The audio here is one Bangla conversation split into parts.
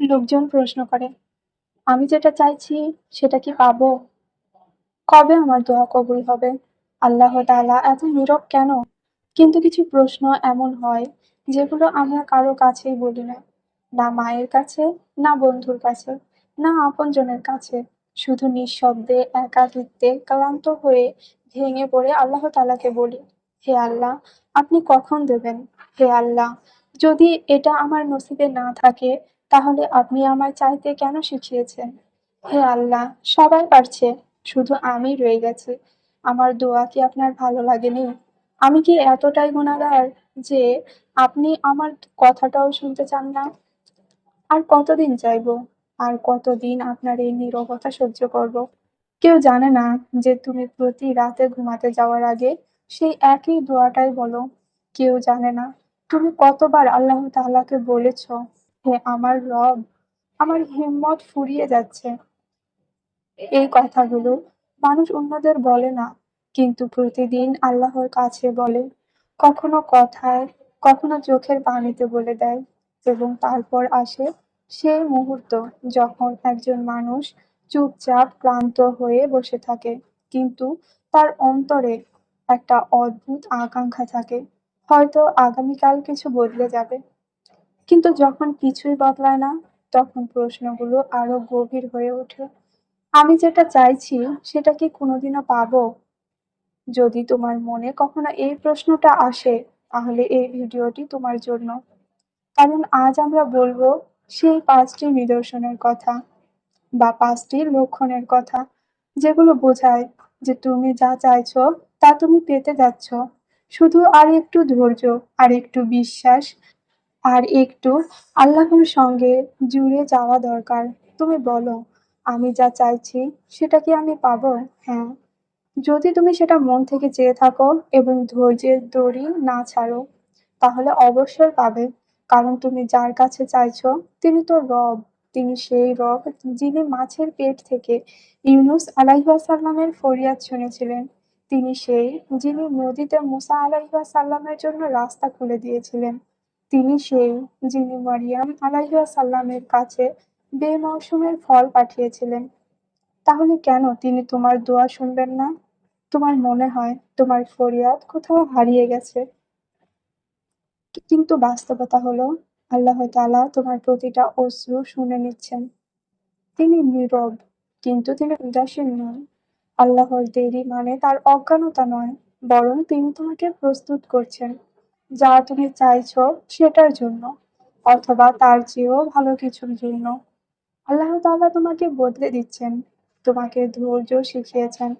লোকজন প্রশ্ন করে, আমি যেটা চাইছি সেটা কি পাবো? কবে আমার দোয়া কবুল হবে? আল্লাহ তাআলা এত নীরব কেন? কিন্তু কিছু প্রশ্ন এমন হয় যেগুলো আমরা কারও কাছেই বলি না। না মায়ের কাছে, না বন্ধুর কাছে, না আপনজনের কাছে। শুধু নিঃশব্দে, একাকিত্বে ক্লান্ত হয়ে ভেঙে পড়ে আল্লাহ তালাকে বলি, হে আল্লাহ, আপনি কখন দেবেন? হে আল্লাহ, যদি এটা আমার নসিবে না থাকে তাহলে আপনি আমায় চাইতে কেন শিখিয়েছেন? হে আল্লাহ, সবাই পারছে, শুধু আমি রয়ে গেছি। আমার দোয়া কি আপনার ভালো লাগেনি? আমি কি এতটাই গুণাগার যে আপনি আমার কথাটাও শুনতে চান না? আর কতদিন চাইব? আর কতদিন আপনার এই নীরবতা সহ্য করব? কেউ জানে না যে তুমি প্রতি রাতে ঘুমাতে যাওয়ার আগে সেই একই দোয়াটাই বলো। কেউ জানে না। তুমি কতবার আল্লাহ তাআলাকে বলেছ হে আমার রব, আমার হিম্মত ফুরিয়ে যাচ্ছে। এই কথাগুলো মানুষ অন্যদের বলে না, কিন্তু প্রতিদিন আল্লাহর কাছে বলে। কখনো কথায়, কখনো চোখের পানিতে বলে দেয় এবং তারপর আসে সেই মুহূর্ত যখন একজন মানুষ চুপচাপ ক্লান্ত হয়ে বসে থাকে, কিন্তু তার অন্তরে একটা অদ্ভুত আকাঙ্ক্ষা থাকে। হয়তো আগামীকাল কিছু বদলে যাবে। কিন্তু যখন কিছুই বদলায় না, তখন প্রশ্নগুলো আরও গভীর হয়ে ওঠে। আমি যেটা চাইছি, সেটা কি কোনোদিনও পাবো? যদি তোমার মনে কখনো এই প্রশ্নটা আসে, তাহলে এই ভিডিওটি তোমার জন্য। কারণ আজ আমরা বলব, সেই পাঁচটি নিদর্শনের কথা বা পাঁচটি লক্ষণের কথা, যেগুলো বোঝায় যে তুমি যা চাইছো, তা তুমি পেতে যাচ্ছ। শুধু আর একটু ধৈর্য, আর একটু বিশ্বাস আর একটু আল্লাহর সঙ্গে জুড়ে যাওয়া দরকার। তুমি বলো, আমি যা চাইছি সেটা কি আমি পাবো? হ্যাঁ। যদি তুমি সেটা মন থেকে চেয়ে থাকো এবং ধৈর্যের দড়ি না ছাড়ো, তাহলে অবশ্যই পাবে। কারণ তুমি যার কাছে চাইছো, তিনি তো রব। তিনি সেই রব যিনি মাছের পেট থেকে ইউনুস আলাইহাসাল্লামের ফরিয়াদ শুনেছিলেন। তিনি সেই যিনি নদীতে মুসা আলাইহাসাল্লামের জন্য রাস্তা খুলে দিয়েছিলেন। তিনি সেই যিনি মারিয়াম আলাইহাসাল্লামের কাছে বেমৌসুমের ফল পাঠিয়েছিলেন। তাহলে কেন তিনি তোমার দোয়া শুনবেন না? তোমার মনে হয় তোমার ফরিয়াদ কোথাও হারিয়ে গেছে? কিন্তু বাস্তবতা হলো, আল্লাহ তালা তোমার প্রতিটা অশ্রু শুনে নিচ্ছেন। তিনি নীরব, কিন্তু তিনি উদাসীন নন। আল্লাহর দেরি মানে তার অজ্ঞানতা নয়, বরং তিনি তোমাকে প্রস্তুত করছেন। যা তুমি চাইছো সেটার জন্য, অথবা তার চেয়েও ভালো কিছুর জন্য। আল্লাহ তাআলা তোমাকে বদলে দিচ্ছেন, তোমাকে ধৈর্য শিখিয়েছেন,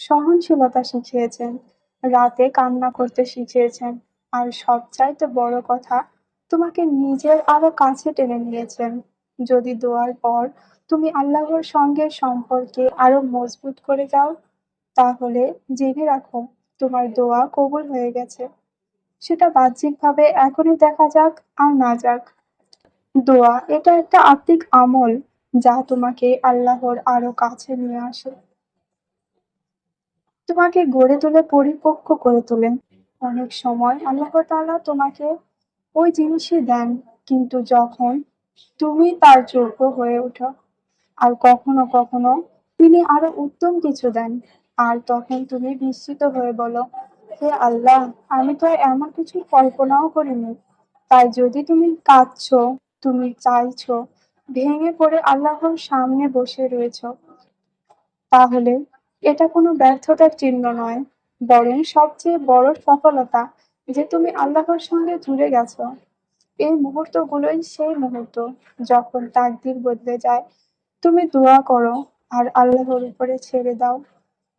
সহনশীলতা শিখিয়েছেন, রাতে কান্না করতে শিখিয়েছেন, আর সবচাইতে বড় কথা, তোমাকে নিজের আরও কাছে টেনে নিয়েছেন। যদি দোয়ার পর তুমি আল্লাহর সঙ্গে সম্পর্কে আরও মজবুত করে যাও, তাহলে জেনে রাখো, তোমার দোয়া কবুল হয়ে গেছে। সেটা বাহ্যিকভাবে এখনই দেখা যাক আর না যাক। দোয়া, এটা একটা আত্মিক আমল যা তোমাকে আল্লাহর আরও কাছে নিয়ে আসে। তোমাকে গড়ে তুলে পরিপক্ক করে তোলেন অনেক সময় আল্লাহ তাআলা তোমাকে ওই জিনিসই দেন, কিন্তু যখন তুমি তার যোগ্য হয়ে ওঠো, আর কখনো কখনো তিনি আরও উত্তম কিছু দেন, আর তখন তুমি বিস্মিত হয়ে বলো হে আল্লাহ, আমি তো এমন কিছু কল্পনাও করিনি। তাই যদি তুমি কাঁদছো, তুমি চাইছো, ভেঙে পড়ে আল্লাহর সামনে বসে রয়েছ, তাহলে এটা কোনো ব্যর্থতার চিহ্ন নয়, বরং সবচেয়ে বড় সফলতা যে তুমি আল্লাহর সঙ্গে জুড়ে গেছো। এই মুহূর্তগুলোই সেই মুহূর্ত যখন তাকদির বদলে যায়। তুমি দোয়া করো, আর আল্লাহর উপরে ছেড়ে দাও।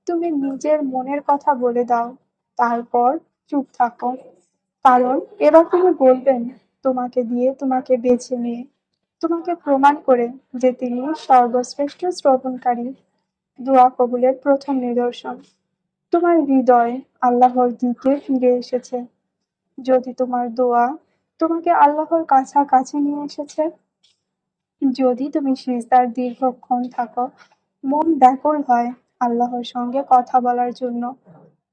তুমি নিজের মনের কথা বলে দাও। তারপর চুপ থাকো। কারণ এবার তিনি বলবেন, তোমাকে দিয়ে তোমাকে বেছে নিয়ে, তোমাকে প্রমাণ করে যে তিনি সর্বশ্রেষ্ঠ শ্রবণকারী, দোয়া কবুলের প্রথম নিদর্শন। তোমার হৃদয় আল্লাহর দিকে ফিরে এসেছে। যদি তোমার দোয়া তোমাকে আল্লাহর কাছাকাছি নিয়ে এসেছে, যদি তুমি সিজদার দীর্ঘক্ষণ থাকো, মন ব্যাকুল হয় আল্লাহর সঙ্গে কথা বলার জন্য।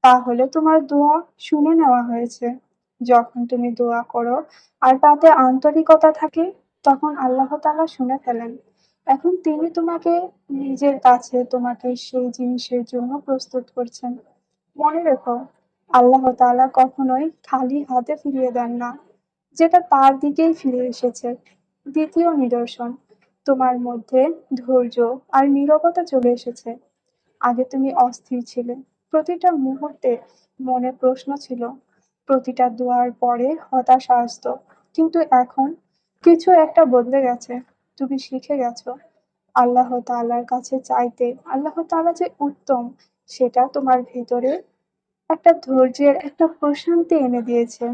তাহলে তোমার দোয়া শুনে নেওয়া হয়েছে যখন তুমি দোয়া করো আর তাতে আন্তরিকতা থাকে তখন আল্লাহ তালা শুনে ফেলেন। এখন তিনি তোমাকে নিজের কাছে তোমাকে সেই জিনিসের জন্য প্রস্তুত করছেন। মনে রেখো, আল্লাহ তালা কখনোই খালি হাতে ফিরিয়ে দেন না, যেটা তার দিকেই ফিরে এসেছে। দ্বিতীয় নিদর্শন, তোমার মধ্যে ধৈর্য আর নীরবতা চলে এসেছে। আগে তুমি অস্থির ছিলে। প্রতিটা মুহূর্তে মনে প্রশ্ন ছিল। প্রতিটা দোয়ার পরে হতাশা আসতো। কিন্তু এখন কিছু একটা বদলে গেছে। তুমি শিখে গেছো আল্লাহ তাআলার কাছে চাইতে আল্লাহ তাআলা যে উত্তম সেটা তোমার ভেতরে একটা ধৈর্যের একটা প্রশান্তি এনে দিয়েছে।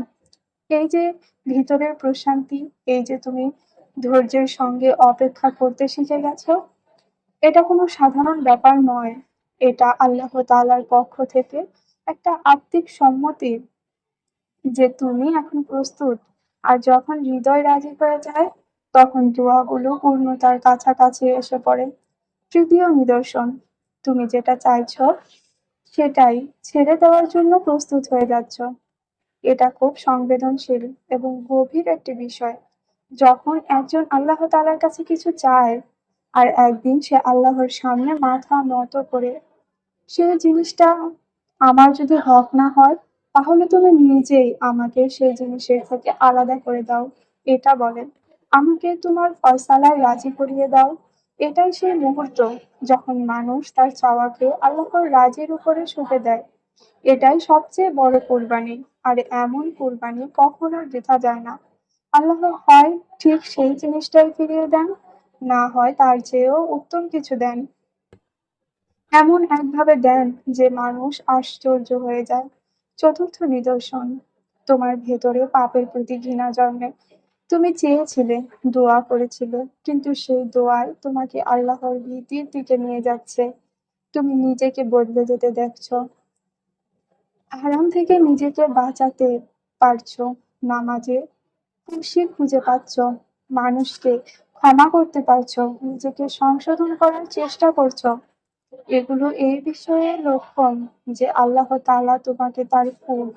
এই যে ভিতরের প্রশান্তি, এই যে তুমি ধৈর্যের সঙ্গে অপেক্ষা করতে শিখে গেছো, এটা কোনো সাধারণ ব্যাপার নয়। এটা আল্লাহ তালার পক্ষ থেকে একটা আত্মিক সম্মতি যে তুমি এখন প্রস্তুত। আর যখন হৃদয় রাজি হয়ে যায়, তখন দোয়াগুলো পূর্ণতার কাছাকাছি এসে পড়ে। তৃতীয় নিদর্শন, তুমি যেটা চাইছ সেটাই ছেড়ে দেওয়ার জন্য প্রস্তুত হয়ে যাচ্ছ। এটা খুব সংবেদনশীল এবং গভীর একটি বিষয়। যখন একজন আল্লাহ তালার কাছে কিছু চায়, আর একদিন সে আল্লাহর সামনে মাথা নত করে, সেই জিনিসটা আমার যদি হক না হয়, তাহলে তুমি নিজেই আমাকে সেই জিনিসের থেকে আলাদা করে দাও, এটা বলেন আমাকে তোমার ফয়সালায় রাজি করিয়ে দাও। এটাই সেই মুহূর্ত যখন মানুষ তার চাওয়াকে আল্লাহর রাজির উপরে সঁপে দেয়। এটাই সবচেয়ে বড় কুরবানি। আর এমন কুরবানি কখনো বৃথা যায় না। আল্লাহ হয় ঠিক সেই জিনিসটাই ফিরিয়ে দেন, না হয় তার চেয়েও উত্তম কিছু দেন। এমন একভাবে দেন যে মানুষ আশ্চর্য হয়ে যায়। চতুর্থ নিদর্শন, তোমার ভেতরে পাপের প্রতি ঘৃণা জন্মে। তুমি চেয়েছিলে, দোয়া করেছিলে, কিন্তু সেই দোয়ায় তোমাকে আল্লাহর ভীতির দিকে নিয়ে যাচ্ছে। তুমি নিজেকে বদলে যেতে দেখছ। হারাম থেকে নিজেকে বাঁচাতে পারছ, নামাজে খুশি খুঁজে পাচ্ছ, মানুষকে ক্ষমা করতে পারছ, নিজেকে সংশোধন করার চেষ্টা করছ। এগুলো এই বিষয়ে লক্ষণ যে আল্লাহ তালা তোমাকে তার ফুল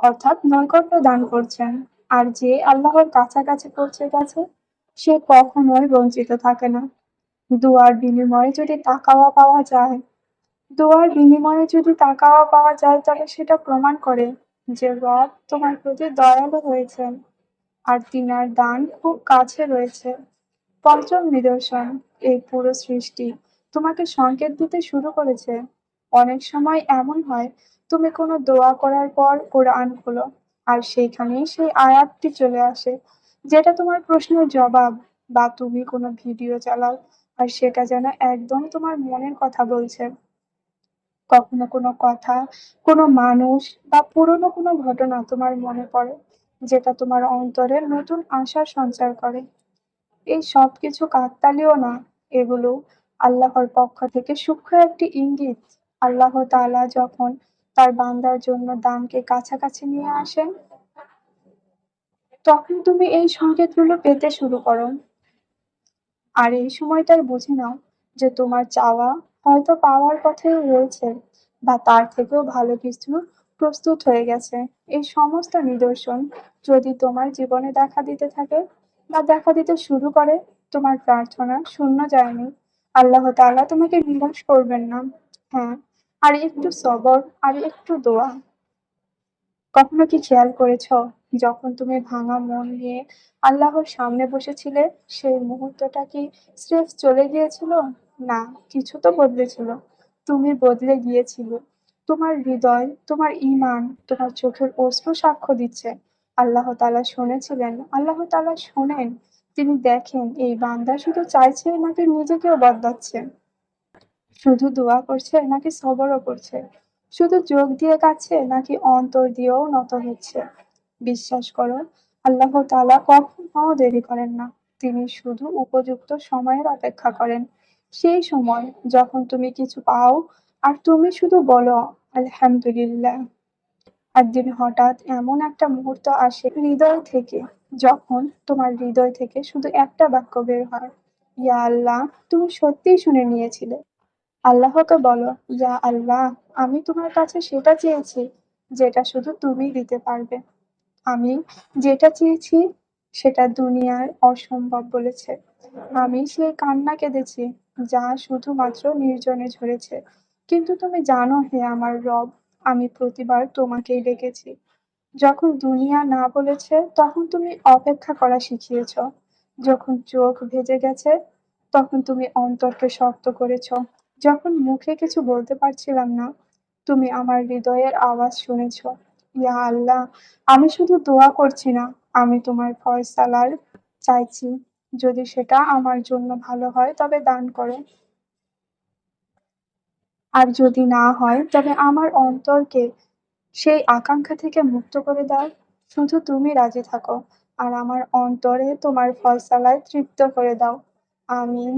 অর্থাৎ নৈকট্য দান করছেন। আর যে আল্লাহর কাছাকাছি পৌঁছে গেছে, সে কখনোই বঞ্চিত থাকে না। দুয়ার বিনিময়ে যদি তাকাওয়া পাওয়া যায়, দুয়ার বিনিময়ে যদি তাকাওয়া পাওয়া যায় তবে সেটা প্রমাণ করে যে রব তোমার প্রতি দয়ালু হয়েছেন আর তিনার দান খুব কাছে রয়েছে। পঞ্চম নিদর্শন, এই পুরো সৃষ্টি তোমাকে সংকেত দিতে শুরু করেছে। অনেক সময় এমন হয়, তুমি কোনো দোয়া করার পর কোরআন খোলো, আর সেইখানেই সেই আয়াতটি চলে আসে, যেটা তোমার প্রশ্নের জবাব, বা তুমি কোনো ভিডিও চালাও, আর সেটা যেন একদম তোমার মনের কথা বলছে। কখনো কোনো কথা, কোনো মানুষ বা পুরনো কোনো ঘটনা তোমার মনে পড়ে, যেটা তোমার অন্তরে নতুন আশার সঞ্চার করে। এই সব কিছু কাকতালীয় না, এগুলো আল্লাহর পক্ষ থেকে সূক্ষ্ম একটি ইঙ্গিত। আল্লাহ তালা যখন তার বান্দার জন্য দানকে কাছাকাছি নিয়ে আসেন, তখন তুমি এই সংকেতগুলো পেতে শুরু করো। আর এই সময়টাই বুঝে নাও যে তোমার চাওয়া হয়তো পাওয়ার পথেই রয়েছে বা তার থেকেও ভালো কিছু প্রস্তুত হয়ে গেছে। এই সমস্ত নিদর্শন যদি তোমার জীবনে দেখা দিতে থাকে বা দেখা দিতে শুরু করে, তোমার প্রার্থনা শূন্য যায়নি। আল্লাহ তালা তোমাকে নিরাশ করবেন না। হ্যাঁ, আর একটু সবর আর একটু দোয়া। কখনো কি খেয়াল করেছ যখন তুমি ভাঙা মন নিয়ে আল্লাহর সামনে বসেছিলে, সেই মুহূর্তটা কি স্রেফ চলে গিয়েছিল? না, কিছু তো বদলেছিল। তুমি বদলে গিয়েছিলে। তোমার হৃদয়, তোমার ইমান তোমার চোখের অশ্রু সাক্ষ্য দিচ্ছে। আল্লাহ তালা শুনেছিলেন, আল্লাহ তালা শোনেন। তিনি দেখেন এই বান্দা শুধু চাইছে নাকি নিজেকেও বদলাচ্ছে। শুধু দোয়া করছে নাকি সবরও করছে। শুধু যোগ দিয়ে কাছে নাকি অন্তর দিয়েও নত হচ্ছে। বিশ্বাস করো, আল্লাহ তাআলা কখনো দেরি করেন না। তিনি শুধু উপযুক্ত সময়ের অপেক্ষা করেন। সেই সময় যখন তুমি কিছু পাও আর তুমি শুধু বলো আলহামদুলিল্লাহ। একদিন হঠাৎ এমন একটা মুহূর্ত আসে হৃদয় থেকে, যখন তোমার হৃদয় থেকে শুধু একটা বাক্য বের হয়, ইয়া আল্লাহ, তুমি সত্যিই শুনে নিয়েছিলে। আল্লাহকে বলো, ইয়া আল্লাহ, আমি তোমার কাছে সেটা চেয়েছি যেটা শুধু তুমিই দিতে পারবে। আমি যেটা চেয়েছি সেটা দুনিয়ার অসম্ভব বলেছে। আমি সেই কান্না কেঁদেছি যা শুধুমাত্র নির্জনে ঝরেছে। কিন্তু তুমি জানো হে আমার রব, আমি প্রতিবার তোমাকেই ডেকেছি। যখন দুনিয়া না বলেছে তখন তুমি অপেক্ষা করা শিখিয়েছ। যখন চোখ ভেজে গেছে তখন তুমি অন্তরকে শক্ত করেছ। যখন মুখে কিছু বলতে পারছিলাম না, তুমি আমার হৃদয়ের আওয়াজ শুনেছ। ইয়া আল্লাহ, আমি শুধু দোয়া করছি না, আমি তোমার ফয়সালার চাইছি। যদি সেটা আমার জন্য ভালো হয় তবে দান করো। আর যদি না হয় তবে আমার অন্তরকে সেই আকাঙ্ক্ষা থেকে মুক্ত করে দাও। শুধু তুমি রাজি থাকো, আর আমার অন্তরে তোমার ফয়সালায় তৃপ্ত করে দাও। আমিন।